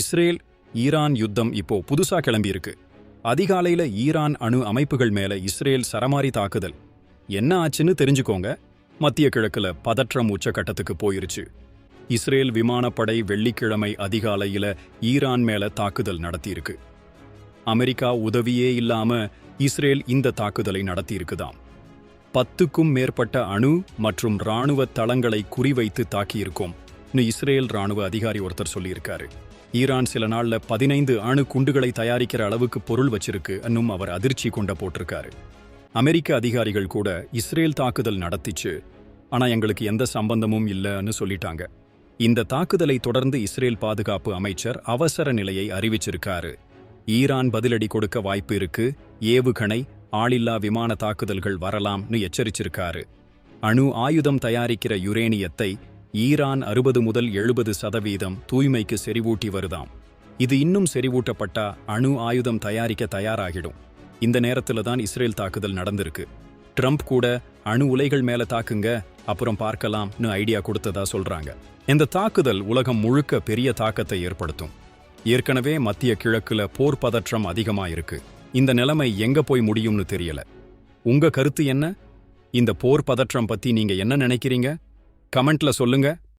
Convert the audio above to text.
Israel Iran யுத்தம் இப்போ புதுசா கிளம்பியிருக்கு. அதிகாலையில ஈரான் அணு அமைப்புகள் மேல இஸ்ரேல் சரமாரி தாக்குதல். என்ன ஆச்சுன்னு தெரிஞ்சுக்கோங்க. மத்திய கிழக்குல பதற்றம் உச்சக்கட்டத்துக்கு போயிருச்சு. இஸ்ரேல் விமானப்படை வெள்ளிக்கிழமை அதிகாலையில ஈரான் மேல தாக்குதல் நடத்தியிருக்கு. அமெரிக்கா உதவியே இல்லாம இஸ்ரேல் இந்த தாக்குதலை நடத்தியிருக்குதாம். பத்துக்கும் மேற்பட்ட அணு மற்றும் ராணுவ தளங்களை குறிவைத்து தாக்கியிருக்கோம் இஸ்ரேல் ராணுவ அதிகாரி ஒருத்தர் சொல்லியிருக்காரு. ஈரான் சில நாள்ல பதினைந்து அணு குண்டுகளை தயாரிக்கிற அளவுக்கு பொருள் வச்சிருக்கு அன்னும் அவர் அதிர்ச்சி கொண்ட போட்டிருக்காரு. அமெரிக்க அதிகாரிகள் கூட இஸ்ரேல் தாக்குதல் நடத்திச்சு. ஆனா எங்களுக்கு எந்த சம்பந்தமும் இல்லைன்னு சொல்லிட்டாங்க. இந்த தாக்குதலை தொடர்ந்து இஸ்ரேல் பாதுகாப்பு அமைச்சர் அவசர நிலையை அறிவிச்சிருக்காரு. ஈரான் பதிலடி கொடுக்க வாய்ப்பு இருக்கு. ஏவுகணை ஆளில்லா விமான தாக்குதல்கள் வரலாம்னு எச்சரிச்சிருக்காரு. அணு ஆயுதம் தயாரிக்கிற யுரேனியத்தை ஈரான் அறுபது முதல் எழுபது சதவீதம் தூய்மைக்கு செறிவூட்டி வருதாம். இது இன்னும் செறிவூட்டப்பட்டா அணு ஆயுதம் தயாரிக்க தயாராகிடும். இந்த நேரத்துல தான் இஸ்ரேல் தாக்குதல் நடந்திருக்கு. ட்ரம்ப் கூட அணு உலைகள் மேல தாக்குங்க அப்புறம் பார்க்கலாம்னு ஐடியா கொடுத்ததா சொல்றாங்க. இந்த தாக்குதல் உலகம் முழுக்க பெரிய தாக்கத்தை ஏற்படுத்தும். ஏற்கனவே மத்திய கிழக்குல போர் பதற்றம் அதிகமா இருக்கு இந்த நிலைமை எங்க போய் முடியும்னு தெரியல. உங்க கருத்து என்ன? இந்த போர் பதற்றம் பத்தி நீங்க என்ன நினைக்கிறீங்க? கமெண்ட்ல சொல்லுங்க.